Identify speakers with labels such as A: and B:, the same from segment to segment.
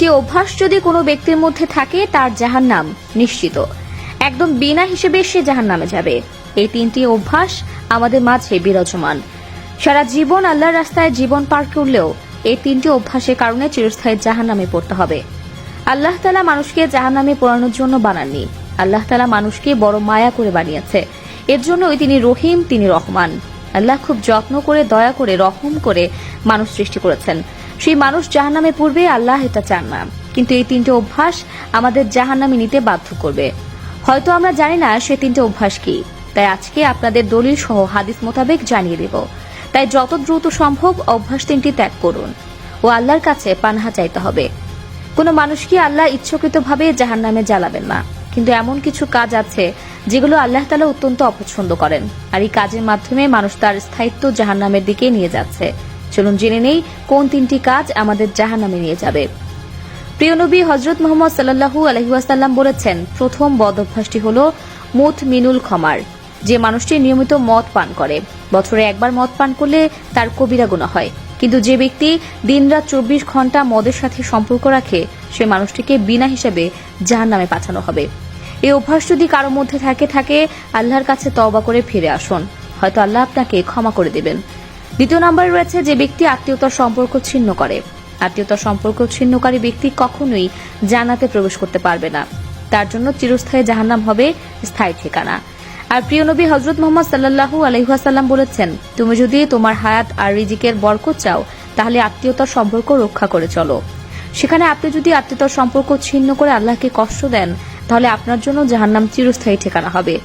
A: তিনটি অভ্যাস যদি কোনো ব্যক্তির মধ্যে থাকে, তার জাহান নাম নিশ্চিত। একদম বিনা হিসেবে সে জাহান নামে যাবে। এই তিনটি অভ্যাস আমাদের মাঝে বিরাজমান। সারা জীবন আল্লাহর রাস্তায় জীবন পার করলেও এই তিনটি অভ্যাসের কারণে চিরস্থায়ী জাহান নামে পড়তে হবে। আল্লাহ তালা মানুষকে জাহান নামে পড়ানোর জন্য বানাননি। আল্লাহ তালা মানুষকে বড় মায়া করে বানিয়েছে। এর জন্যই তিনি রহিম, তিনি রহমান। আল্লাহ খুব যত্ন করে, দয়া করে, রহম করে মানুষ সৃষ্টি করেছেন। সেই মানুষ জাহান্নামে পূর্বে আল্লাহ এটা চান না। কিন্তু এই তিনটে অভ্যাস আমাদের জাহান্নামে নিতে বাধ্য করবে। হয়তো আমরা জানি না সে তিনটে অভ্যাস কি। তাই আজকে আপনাদের দলিল সহ হাদিস মোতাবেক জানিয়ে দেব। তাই যত দ্রুত সম্ভব অভ্যাস তিনটি ত্যাগ করুন ও আল্লাহর কাছে পানহা চাইতে হবে। কোনো মানুষকে আল্লাহ ইচ্ছাকৃতভাবে জাহান নামে জ্বালাবেন না? কিন্তু এমন কিছু কাজ আছে যেগুলো আল্লাহ তালা অত্যন্ত অপছন্দ করেন। আর এই কাজের মাধ্যমে মানুষ তার স্থায়িত্ব জাহান নামের দিকে নিয়ে যাচ্ছে। চলুন জেনে নেই কোন তিনটি কাজ আমাদের জাহান নামে নিয়ে যাবে। প্রিয় নবী হজরত মোহাম্মদ সাল্লাহু আলহিউসাল্লাম বলেছেন, প্রথম বদ অভ্যাসটি হল মুথ মিনুল খমার, যে মানুষটি নিয়মিত মদ পান করে। বছরে একবার মদ পান করলে তার কবিরা গুণা হয়। কিন্তু যে ব্যক্তি দিনরাত চব্বিশ ঘণ্টা মদের সাথে সম্পর্ক রাখে, সে মানুষটিকে বিনা হিসেবে জাহান নামে পাঠানো হবে। এই অভ্যাস যদি কারও মধ্যে থাকে থাকে আল্লাহর কাছে তওবা করে ফিরে আসুন। হয়তো আল্লাহ আপনাকে ক্ষমা করে দেবেন। দ্বিতীয় নম্বরে রয়েছে যে ব্যক্তি আত্মীয়তার সম্পর্ক ছিন্ন করে। আত্মীয়তার সম্পর্ক ছিন্নকারী ব্যক্তি কখনোই জান্নাতে প্রবেশ করতে পারবে না। তার জন্য চিরস্থায়ী জাহান্নাম হবে স্থায়ী ঠিকানা। আর প্রিয় নবী হজরত মোহাম্মদ সাল্লাহু আলহাসাল্লাম বলেছেন, তুমি যদি তোমার হায়াত আর রিজিকের বরকত চাও, তাহলে আত্মীয়তার সম্পর্ক রক্ষা করে চলো। সেখানে আপনি যদি আত্মীয়তার সম্পর্ক ছিন্ন করে আল্লাহকে কষ্ট দেন, তাহলে আপনার জন্য জাহান্নাম চিরস্থায়ী ঠিকানা হবে।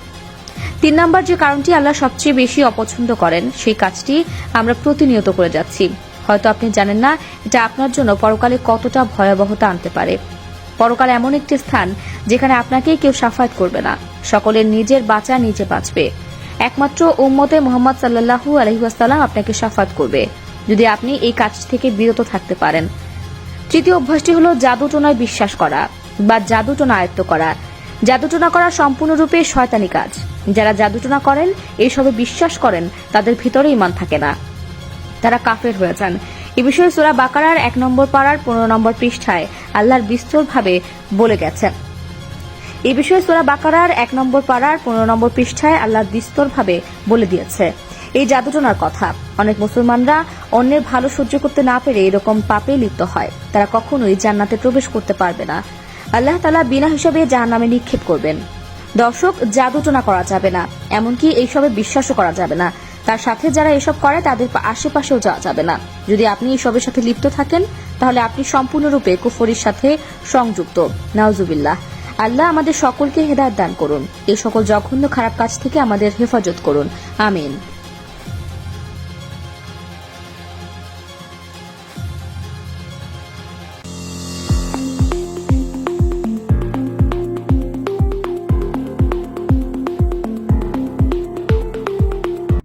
A: তিন নম্বর যে কারণটি আল্লাহ সবচেয়ে বেশি অপছন্দ করেন, সেই কাজটি আমরা প্রতিনিয়ত করে যাচ্ছি। হয়তো আপনি জানেন না, এটা আপনার জন্য পরকালে কতটা ভয়াবহতা আনতে পারে। পরকাল এমন একটি স্থান যেখানে আপনাকে কেউ সাফায়াত করবে না। সকলের নিজের বাঁচা নিজে বাঁচবে। একমাত্র উম্মতে মোহাম্মদ সাল্লাহু আলহিহাস্লাম আপনাকে সাফাত করবে, যদি আপনি এই কাজ থেকে বিরত থাকতে পারেন। তৃতীয় অভ্যাসটি হল জাদুটোনায় বিশ্বাস করা বা জাদুটোনা আয়ত্ত করা। জাদুটোনা করা সম্পূর্ণরূপে শয়তানি কাজ। যারা জাদুটোনা করেন এইসবে বিশ্বাস করেন, তাদের ভিতরে ইমান থাকে না। তারা কাফের হয়ে যান। এ বিষয়ে সোরা বাকারার এক নম্বর পাড়ার পনেরো নম্বর পৃষ্ঠায় আল্লাহর বিস্তরভাবে বলে গেছেন। এ বিষয়ে সোরা বাকারার এক নম্বর পাড়ার পনেরো নম্বর পৃষ্ঠায় আল্লাহ বিস্তরভাবে বলে দিয়েছে। এই জাদুটনার কথা। অনেক মুসলমানরা অন্যের ভালো সহ্য করতে না পেরে এরকম পাপে লিপ্ত হয়। তারা কখনোই জান্নাতে প্রবেশ করতে পারবে না। আল্লাহ তালা বিনা হিসাবে জাহান নামে নিক্ষেপ করবেন। দর্শক, জাদুটনা করা যাবে না, এমনকি এইসবে বিশ্বাসও করা যাবে না। তার সাথে যারা এসব করে, তাদের আশেপাশেও যাওয়া যাবে না। যদি আপনি এসবের সাথে লিপ্ত থাকেন, তাহলে আপনি সম্পূর্ণরূপে কুফরির সাথে সংযুক্ত। নাউজুবিল্লাহ। আল্লাহ আমাদের সকলকে হেদায়ত দান করুন। এই সকল জঘন্য খারাপ কাজ থেকে আমাদের হেফাজত করুন। আমিন।